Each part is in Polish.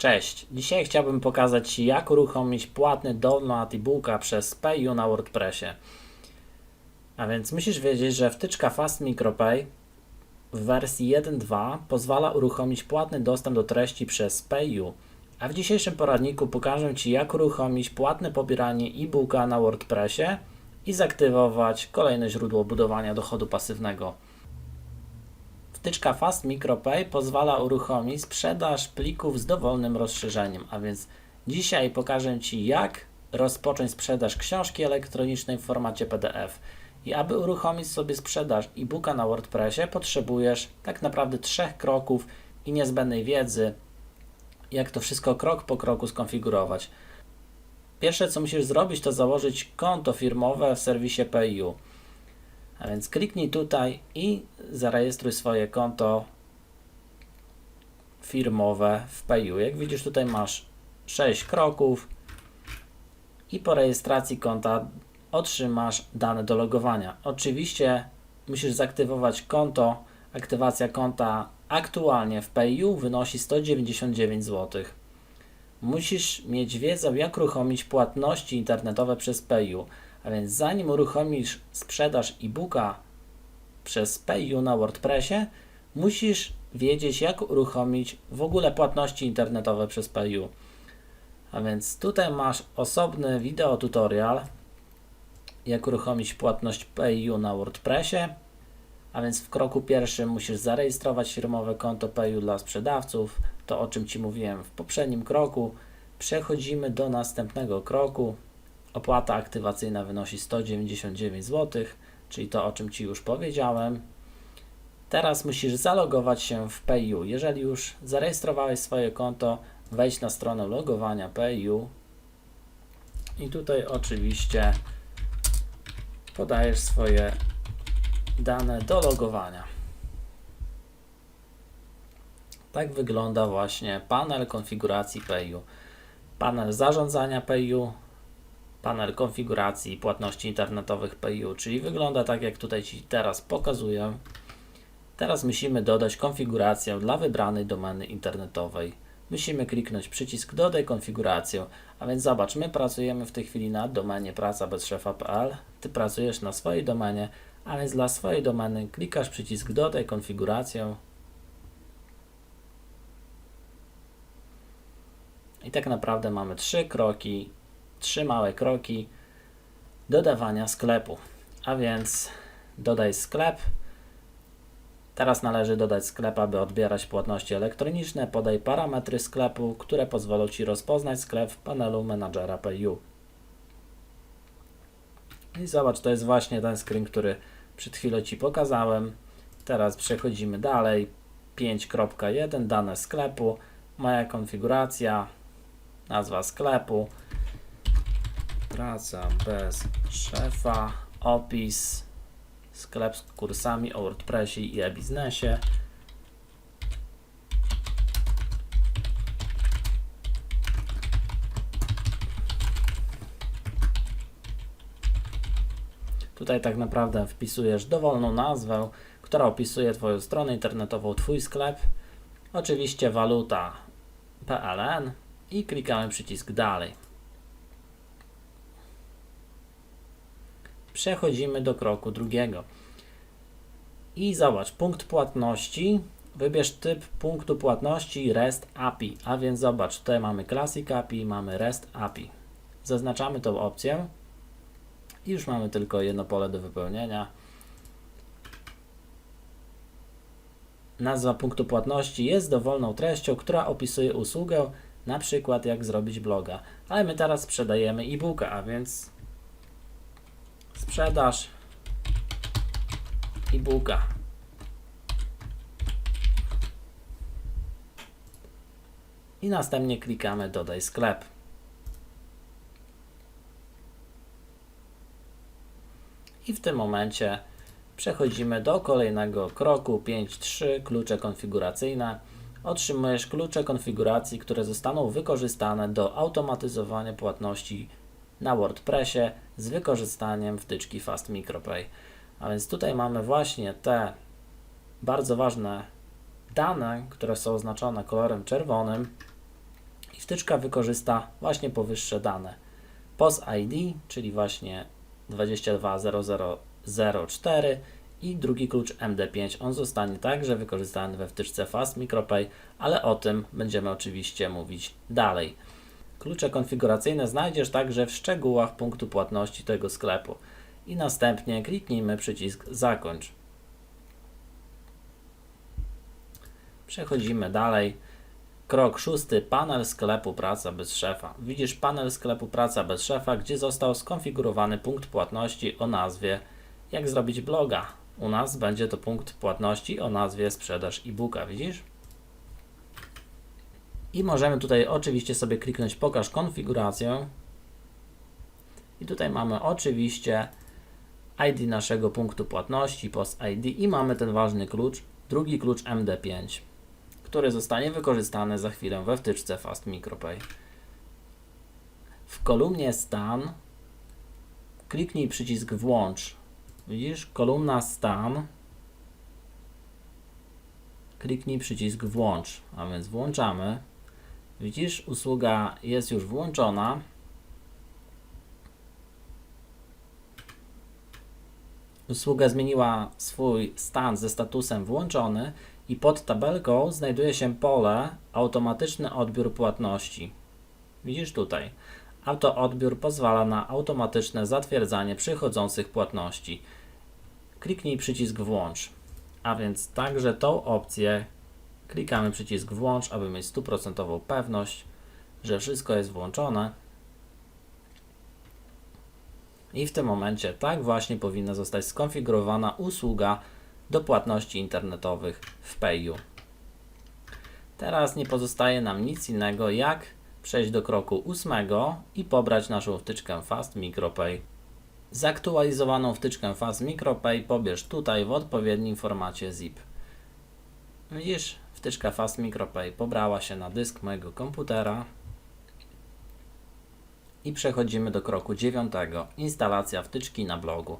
Cześć, dzisiaj chciałbym pokazać Ci jak uruchomić płatny download e-booka przez PayU na WordPressie. A więc musisz wiedzieć, że wtyczka Fast MicroPay w wersji 1.2 pozwala uruchomić płatny dostęp do treści przez PayU. A w dzisiejszym poradniku pokażę Ci jak uruchomić płatne pobieranie e-booka na WordPressie i zaktywować kolejne źródło budowania dochodu pasywnego. Wtyczka Fast MicroPay pozwala uruchomić sprzedaż plików z dowolnym rozszerzeniem, a więc dzisiaj pokażę Ci jak rozpocząć sprzedaż książki elektronicznej w formacie PDF. I aby uruchomić sobie sprzedaż e-booka na WordPressie potrzebujesz tak naprawdę trzech kroków i niezbędnej wiedzy, jak to wszystko krok po kroku skonfigurować. Pierwsze co musisz zrobić to założyć konto firmowe w serwisie PayU. A więc kliknij tutaj i zarejestruj swoje konto firmowe w PayU. Jak widzisz, tutaj masz 6 kroków i po rejestracji konta otrzymasz dane do logowania. Oczywiście musisz zaktywować konto. Aktywacja konta aktualnie w PayU wynosi 199 zł. Musisz mieć wiedzę, jak uruchomić płatności internetowe przez PayU. A więc zanim uruchomisz sprzedaż e-booka przez PayU na WordPressie, musisz wiedzieć, jak uruchomić w ogóle płatności internetowe przez PayU. A więc tutaj masz osobny wideo tutorial, jak uruchomić płatność PayU na WordPressie. A więc w kroku pierwszym musisz zarejestrować firmowe konto PayU dla sprzedawców, to o czym Ci mówiłem w poprzednim kroku. Przechodzimy do następnego kroku. Opłata aktywacyjna wynosi 199 zł, czyli to o czym Ci już powiedziałem. Teraz musisz zalogować się w PayU. Jeżeli już zarejestrowałeś swoje konto, wejdź na stronę logowania PayU i tutaj oczywiście podajesz swoje dane do logowania. Tak wygląda właśnie panel konfiguracji PayU. Panel zarządzania PayU, panel konfiguracji płatności internetowych PayU, czyli wygląda tak jak tutaj Ci teraz pokazuję. Teraz musimy dodać konfigurację dla wybranej domeny internetowej. Musimy kliknąć przycisk dodaj konfigurację, a więc zobacz, my pracujemy w tej chwili na domenie praca.bezszefa.pl, Ty pracujesz na swojej domenie, a więc dla swojej domeny klikasz przycisk dodaj konfigurację i tak naprawdę mamy trzy kroki trzy małe kroki dodawania sklepu. A więc dodaj sklep. Teraz należy dodać sklep, aby odbierać płatności elektroniczne. Podaj parametry sklepu, które pozwolą Ci rozpoznać sklep w panelu menadżera PayU. I zobacz, to jest właśnie ten screen, który przed chwilą Ci pokazałem. Teraz przechodzimy dalej. 5.1 dane sklepu, moja konfiguracja, nazwa sklepu, praca bez szefa, opis, sklep z kursami o WordPressie i e-biznesie. Tutaj tak naprawdę wpisujesz dowolną nazwę, która opisuje Twoją stronę internetową, Twój sklep. Oczywiście waluta PLN i klikamy przycisk dalej. Przechodzimy do kroku drugiego. I zobacz, punkt płatności. Wybierz typ punktu płatności REST API. A więc zobacz, tutaj mamy Classic API, mamy REST API. Zaznaczamy tą opcję. I już mamy tylko jedno pole do wypełnienia. Nazwa punktu płatności jest dowolną treścią, która opisuje usługę, na przykład jak zrobić bloga. Ale my teraz sprzedajemy e-booka, a więc sprzedaż e-booka. I następnie klikamy dodaj sklep. I w tym momencie przechodzimy do kolejnego kroku 5.3 klucze konfiguracyjne. Otrzymujesz klucze konfiguracji, które zostaną wykorzystane do automatyzowania płatności na WordPressie z wykorzystaniem wtyczki Fast MicroPay. A więc tutaj mamy właśnie te bardzo ważne dane, które są oznaczone kolorem czerwonym. i wtyczka wykorzysta właśnie powyższe dane. POS ID, czyli właśnie 220004 i drugi klucz MD5. On zostanie także wykorzystany we wtyczce Fast MicroPay, ale o tym będziemy oczywiście mówić dalej. Klucze konfiguracyjne znajdziesz także w szczegółach punktu płatności tego sklepu. I następnie kliknijmy przycisk Zakończ. Przechodzimy dalej. Krok szósty, panel sklepu Praca bez szefa. Widzisz panel sklepu Praca bez szefa, gdzie został skonfigurowany punkt płatności o nazwie Jak zrobić bloga. U nas będzie to punkt płatności o nazwie Sprzedaż e-booka, widzisz? I możemy tutaj oczywiście sobie kliknąć Pokaż konfigurację. I tutaj mamy oczywiście ID naszego punktu płatności, POS ID i mamy ten ważny klucz, drugi klucz MD5 który zostanie wykorzystany za chwilę we wtyczce Fast MicroPay. W kolumnie stan kliknij przycisk włącz. Widzisz, kolumna stan. Kliknij przycisk włącz, a więc włączamy. Widzisz, usługa jest już włączona. Usługa zmieniła swój stan ze statusem włączony i pod tabelką znajduje się pole automatyczny odbiór płatności. Widzisz tutaj. Autoodbiór pozwala na automatyczne zatwierdzanie przychodzących płatności. Kliknij przycisk włącz. A więc także tą opcję klikamy przycisk włącz, aby mieć stuprocentową pewność, że wszystko jest włączone. I w tym momencie tak właśnie powinna zostać skonfigurowana usługa do płatności internetowych w Payu. Teraz nie pozostaje nam nic innego jak przejść do kroku ósmego i pobrać naszą wtyczkę Fast MicroPay. Zaktualizowaną wtyczkę Fast MicroPay pobierz tutaj w odpowiednim formacie zip. Widzisz, wtyczka Fast MicroPay pobrała się na dysk mojego komputera i przechodzimy do kroku dziewiątego. Instalacja wtyczki na blogu.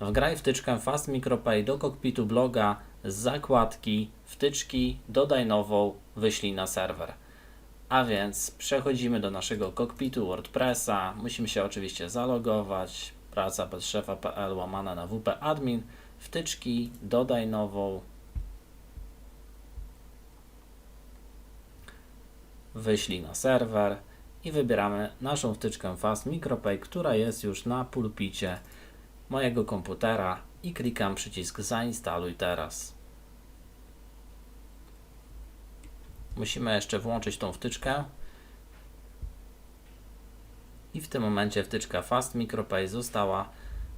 Wgraj wtyczkę Fast MicroPay do kokpitu bloga z zakładki wtyczki, dodaj nową, wyślij na serwer. A więc przechodzimy do naszego kokpitu WordPressa. Musimy się oczywiście zalogować. Praca bez szefa.pl łamana na WP admin. Wtyczki, dodaj nową. Wyślij na serwer i wybieramy naszą wtyczkę Fast MicroPay, która jest już na pulpicie mojego komputera i klikam przycisk zainstaluj teraz. Musimy jeszcze włączyć tą wtyczkę i w tym momencie wtyczka Fast MicroPay została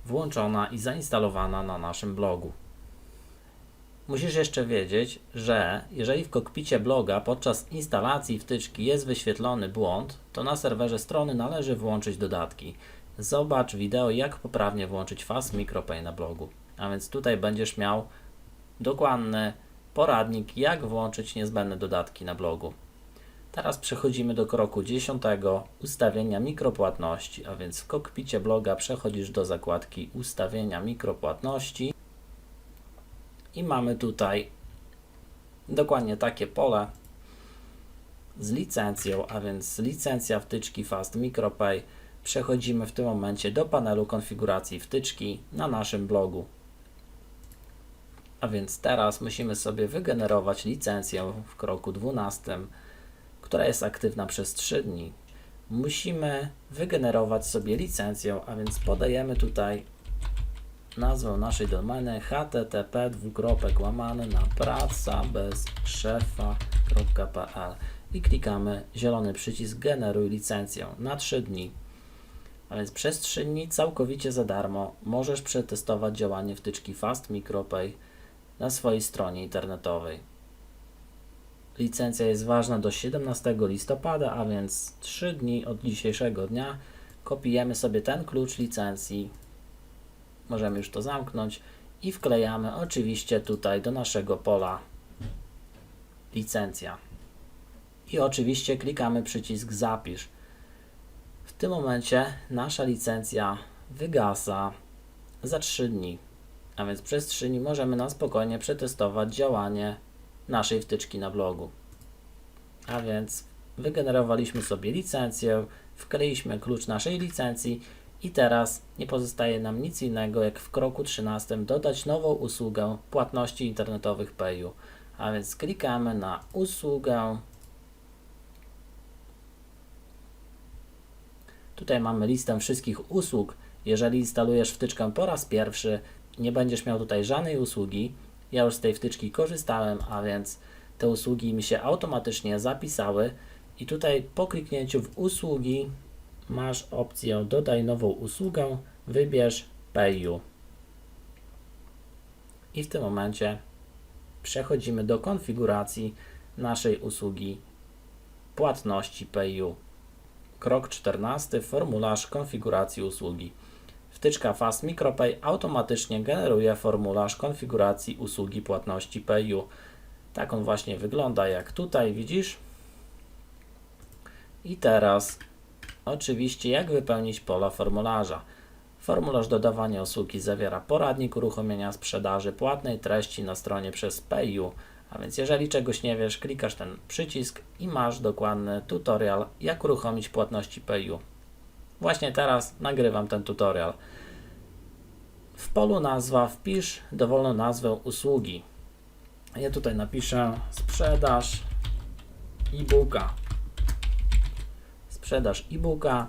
włączona i zainstalowana na naszym blogu. Musisz jeszcze wiedzieć, że jeżeli w kokpicie bloga podczas instalacji wtyczki jest wyświetlony błąd, to na serwerze strony należy włączyć dodatki. Zobacz wideo, jak poprawnie włączyć Fast MicroPay na blogu. A więc tutaj będziesz miał dokładny poradnik, jak włączyć niezbędne dodatki na blogu. Teraz przechodzimy do kroku 10, ustawienia mikropłatności, a więc w kokpicie bloga przechodzisz do zakładki ustawienia mikropłatności i mamy tutaj dokładnie takie pole z licencją, a więc licencja wtyczki Fast MicroPay przechodzimy w tym momencie do panelu konfiguracji wtyczki na naszym blogu. A więc teraz musimy sobie wygenerować licencję w kroku 12, która jest aktywna przez 3 dni. Musimy wygenerować sobie licencję, a więc podajemy tutaj nazwę naszej domeny http dwukropek na praca bez szefa.pl i klikamy zielony przycisk generuj licencję na 3 dni. A więc przez 3 dni całkowicie za darmo możesz przetestować działanie wtyczki Fast MicroPay na swojej stronie internetowej. Licencja jest ważna do 17 listopada, a więc 3 dni od dzisiejszego dnia kopiujemy sobie ten klucz licencji. Możemy już to zamknąć i wklejamy oczywiście tutaj do naszego pola licencja. I oczywiście klikamy przycisk zapisz. W tym momencie nasza licencja wygasa za 3 dni. A więc przez 3 dni możemy na spokojnie przetestować działanie naszej wtyczki na blogu. A więc wygenerowaliśmy sobie licencję, wkleiliśmy klucz naszej licencji i teraz nie pozostaje nam nic innego jak w kroku 13 dodać nową usługę płatności internetowych Payu. A więc klikamy na usługę. Tutaj mamy listę wszystkich usług. Jeżeli instalujesz wtyczkę po raz pierwszy, nie będziesz miał tutaj żadnej usługi. Ja już z tej wtyczki korzystałem, a więc te usługi mi się automatycznie zapisały. I tutaj po kliknięciu w usługi masz opcję dodaj nową usługę, wybierz PayU. I w tym momencie przechodzimy do konfiguracji naszej usługi płatności PayU. Krok 14. Formularz konfiguracji usługi. Wtyczka Fast MicroPay automatycznie generuje formularz konfiguracji usługi płatności PayU. Tak on właśnie wygląda, jak tutaj widzisz. I teraz oczywiście jak wypełnić pola formularza. Formularz dodawania usługi zawiera poradnik uruchomienia sprzedaży płatnej treści na stronie przez PayU. A więc jeżeli czegoś nie wiesz, klikasz ten przycisk i masz dokładny tutorial, jak uruchomić płatności PayU. Właśnie teraz nagrywam ten tutorial. W polu nazwa wpisz dowolną nazwę usługi. Ja tutaj napiszę sprzedaż e-booka. Sprzedaż e-booka.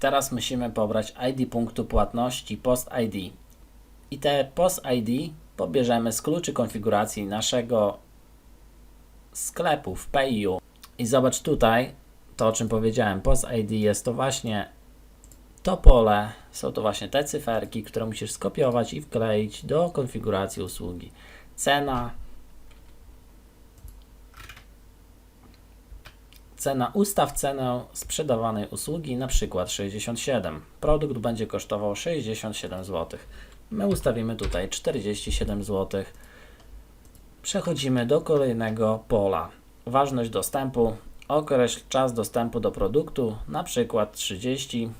Teraz musimy pobrać ID punktu płatności Post ID. I te Post ID pobierzemy z kluczy konfiguracji naszego sklepu w PayU. I zobacz tutaj, to o czym powiedziałem, Post ID jest to właśnie to pole, są to właśnie te cyferki, które musisz skopiować i wkleić do konfiguracji usługi. Cena, Cena ustaw cenę sprzedawanej usługi, na przykład 67. Produkt będzie kosztował 67 zł. My ustawimy tutaj 47 zł. Przechodzimy do kolejnego pola. Ważność dostępu. Określ czas dostępu do produktu, na przykład 30.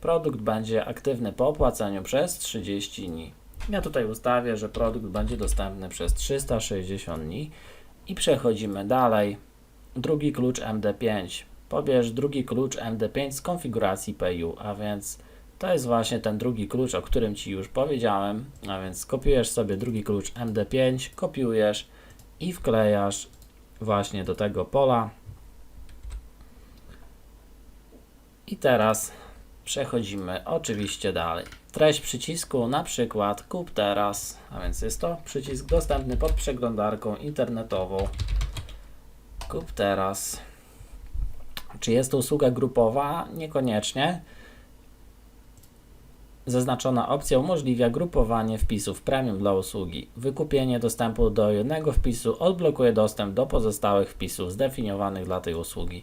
Produkt będzie aktywny po opłaceniu przez 30 dni. Ja tutaj ustawię, że produkt będzie dostępny przez 360 dni i przechodzimy dalej. Drugi klucz MD5. Pobierz drugi klucz MD5 z konfiguracji PayU, a więc to jest właśnie ten drugi klucz, o którym Ci już powiedziałem. A więc kopiujesz sobie drugi klucz MD5, kopiujesz i wklejasz właśnie do tego pola. I teraz przechodzimy oczywiście dalej. Treść przycisku, na przykład kup teraz, a więc jest to przycisk dostępny pod przeglądarką internetową. Kup teraz. Czy jest to usługa grupowa? Niekoniecznie. Zaznaczona opcja umożliwia grupowanie wpisów premium dla usługi. Wykupienie dostępu do jednego wpisu odblokuje dostęp do pozostałych wpisów zdefiniowanych dla tej usługi.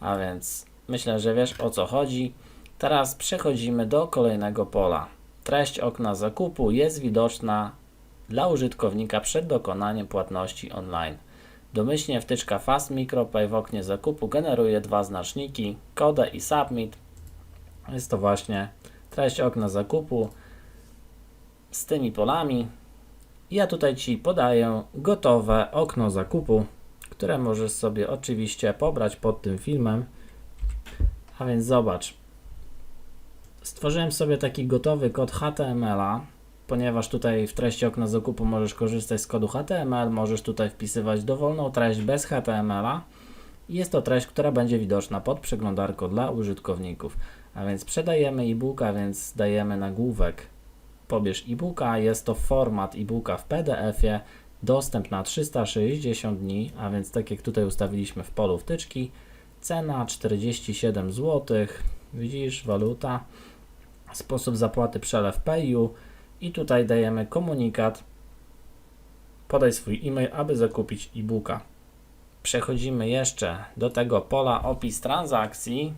A więc myślę, że wiesz o co chodzi. Teraz przechodzimy do kolejnego pola. Treść okna zakupu jest widoczna dla użytkownika przed dokonaniem płatności online. Domyślnie wtyczka Fast MicroPay w oknie zakupu generuje dwa znaczniki, kodę i submit. Jest to właśnie treść okna zakupu z tymi polami. Ja tutaj Ci podaję gotowe okno zakupu, które możesz sobie oczywiście pobrać pod tym filmem. A więc zobacz. Stworzyłem sobie taki gotowy kod HTML-a, ponieważ tutaj w treści okna zakupu możesz korzystać z kodu HTML, możesz tutaj wpisywać dowolną treść bez HTML-a. Jest to treść, która będzie widoczna pod przeglądarką dla użytkowników. A więc sprzedajemy e-booka, więc dajemy nagłówek pobierz e-booka. Jest to format e-booka w PDF-ie, dostęp na 360 dni, a więc tak jak tutaj ustawiliśmy w polu wtyczki, cena 47 zł, widzisz, waluta, sposób zapłaty przelew PayU i tutaj dajemy komunikat, podaj swój e-mail, aby zakupić e-booka. Przechodzimy jeszcze do tego pola opis transakcji.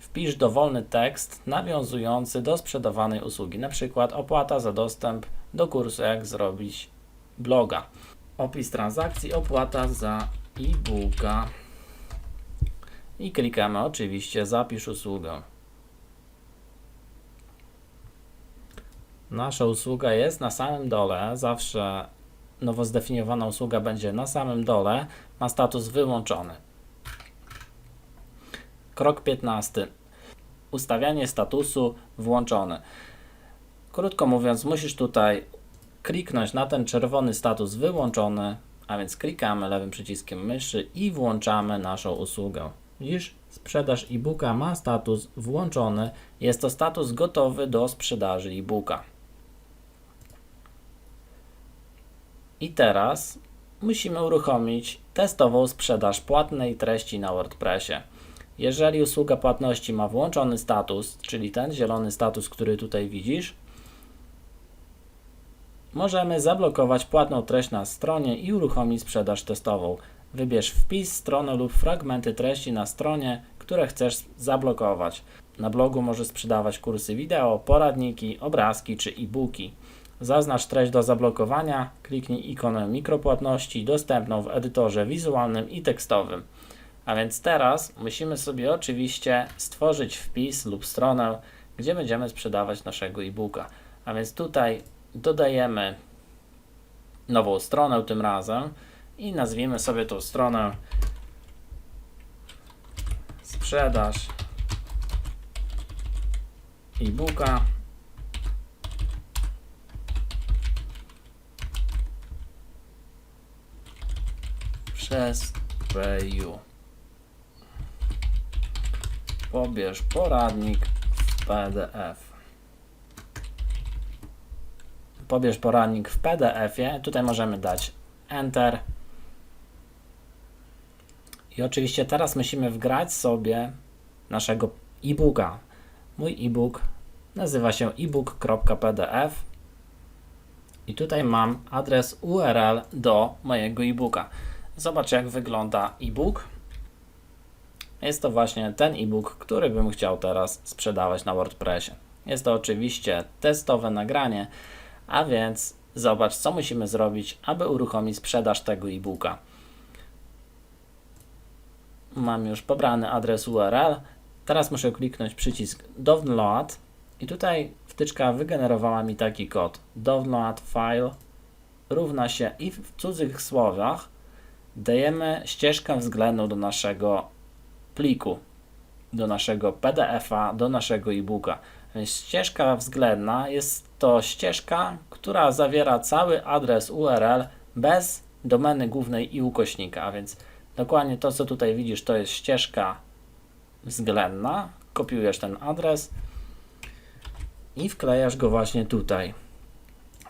Wpisz dowolny tekst nawiązujący do sprzedawanej usługi, na przykład opłata za dostęp do kursu jak zrobić bloga. Opis transakcji, opłata za e-booka. I klikamy oczywiście zapisz usługę. Nasza usługa jest na samym dole, zawsze nowo zdefiniowana usługa będzie na samym dole, ma status wyłączony. Krok 15. Ustawianie statusu włączone. Krótko mówiąc, musisz tutaj kliknąć na ten czerwony status wyłączony, a więc klikamy lewym przyciskiem myszy i włączamy naszą usługę. Widzisz, sprzedaż e-booka ma status włączony. Jest to status gotowy do sprzedaży e-booka. I teraz musimy uruchomić testową sprzedaż płatnej treści na WordPressie. Jeżeli usługa płatności ma włączony status, czyli ten zielony status, który tutaj widzisz, możemy zablokować płatną treść na stronie i uruchomić sprzedaż testową. Wybierz wpis, stronę lub fragmenty treści na stronie, które chcesz zablokować. Na blogu możesz sprzedawać kursy wideo, poradniki, obrazki czy e-booki. Zaznacz treść do zablokowania, kliknij ikonę mikropłatności dostępną w edytorze wizualnym i tekstowym. A więc teraz musimy sobie oczywiście stworzyć wpis lub stronę, gdzie będziemy sprzedawać naszego e-booka. A więc tutaj dodajemy nową stronę tym razem i nazwijmy sobie tą stronę sprzedaż e-booka PayU. Pobierz poradnik w PDF. Pobierz poradnik w PDF-ie. Tutaj możemy dać Enter. I oczywiście teraz musimy wgrać sobie naszego e-booka. Mój e-book nazywa się ebook.pdf i tutaj mam adres URL do mojego e-booka. Zobacz jak wygląda e-book. Jest to właśnie ten e-book, który bym chciał teraz sprzedawać na WordPressie. Jest to oczywiście testowe nagranie, a więc zobacz co musimy zrobić, aby uruchomić sprzedaż tego e-booka. Mam już pobrany adres URL. Teraz muszę kliknąć przycisk Download i tutaj wtyczka wygenerowała mi taki kod. Download file równa się i w cudzych słowach dajemy ścieżkę względną do naszego pliku, do naszego PDF-a, do naszego e-booka. Więc ścieżka względna jest to ścieżka, która zawiera cały adres URL bez domeny głównej i ukośnika, a więc dokładnie to, co tutaj widzisz, to jest ścieżka względna. Kopiujesz ten adres i wklejasz go właśnie tutaj.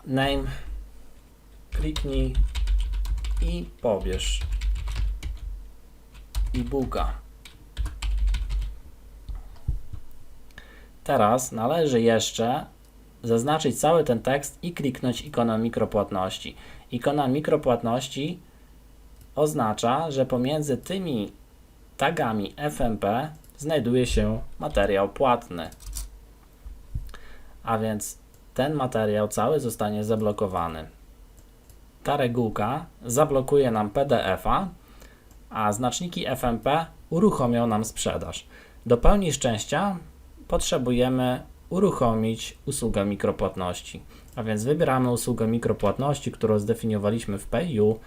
Name, kliknij i pobierz e-booka. Teraz należy jeszcze zaznaczyć cały ten tekst i kliknąć ikonę mikropłatności. Ikona mikropłatności oznacza, że pomiędzy tymi tagami FMP znajduje się materiał płatny. A więc ten materiał cały zostanie zablokowany. Ta regułka zablokuje nam PDF-a, a znaczniki FMP uruchomią nam sprzedaż. Do pełni szczęścia potrzebujemy uruchomić usługę mikropłatności. A więc wybieramy usługę mikropłatności, którą zdefiniowaliśmy w PayU.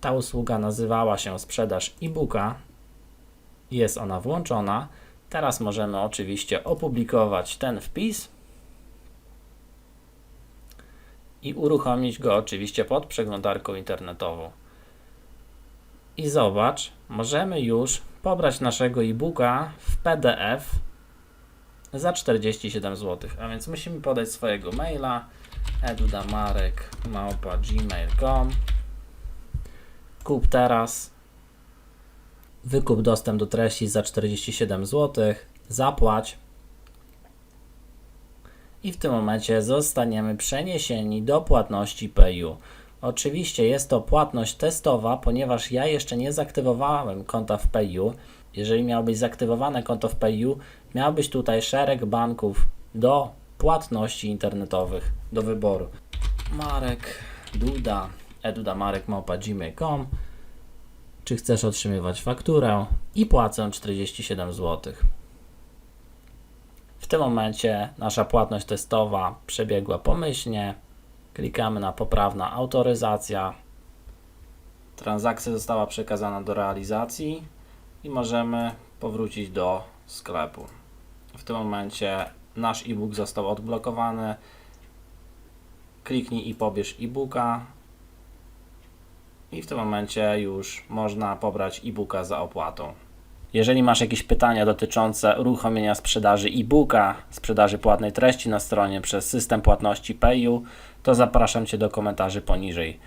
Ta usługa nazywała się sprzedaż e-booka. Jest ona włączona. Teraz możemy oczywiście opublikować ten wpis i uruchomić go oczywiście pod przeglądarką internetową. I zobacz, możemy już pobrać naszego e-booka w PDF za 47 zł. A więc musimy podać swojego maila edudamarek.gmail.com Kup teraz. Wykup dostęp do treści za 47 zł. Zapłać. I w tym momencie zostaniemy przeniesieni do płatności PayU. Oczywiście jest to płatność testowa, ponieważ ja jeszcze nie zaktywowałem konta w PayU. Jeżeli miałbyś zaktywowane konto w PayU, miałbyś tutaj szereg banków do płatności internetowych do wyboru. Marek Duda, edudamarek.gmail.com Czy chcesz otrzymywać fakturę i płacę 47 zł. Tym momencie nasza płatność testowa przebiegła pomyślnie. Klikamy na poprawna autoryzacja. Transakcja została przekazana do realizacji i możemy powrócić do sklepu. W tym momencie nasz e-book został odblokowany. Kliknij i pobierz e-booka. I w tym momencie już można pobrać e-booka za opłatą. Jeżeli masz jakieś pytania dotyczące uruchomienia sprzedaży e-booka, sprzedaży płatnej treści na stronie przez system płatności PayU, to zapraszam Cię do komentarzy poniżej.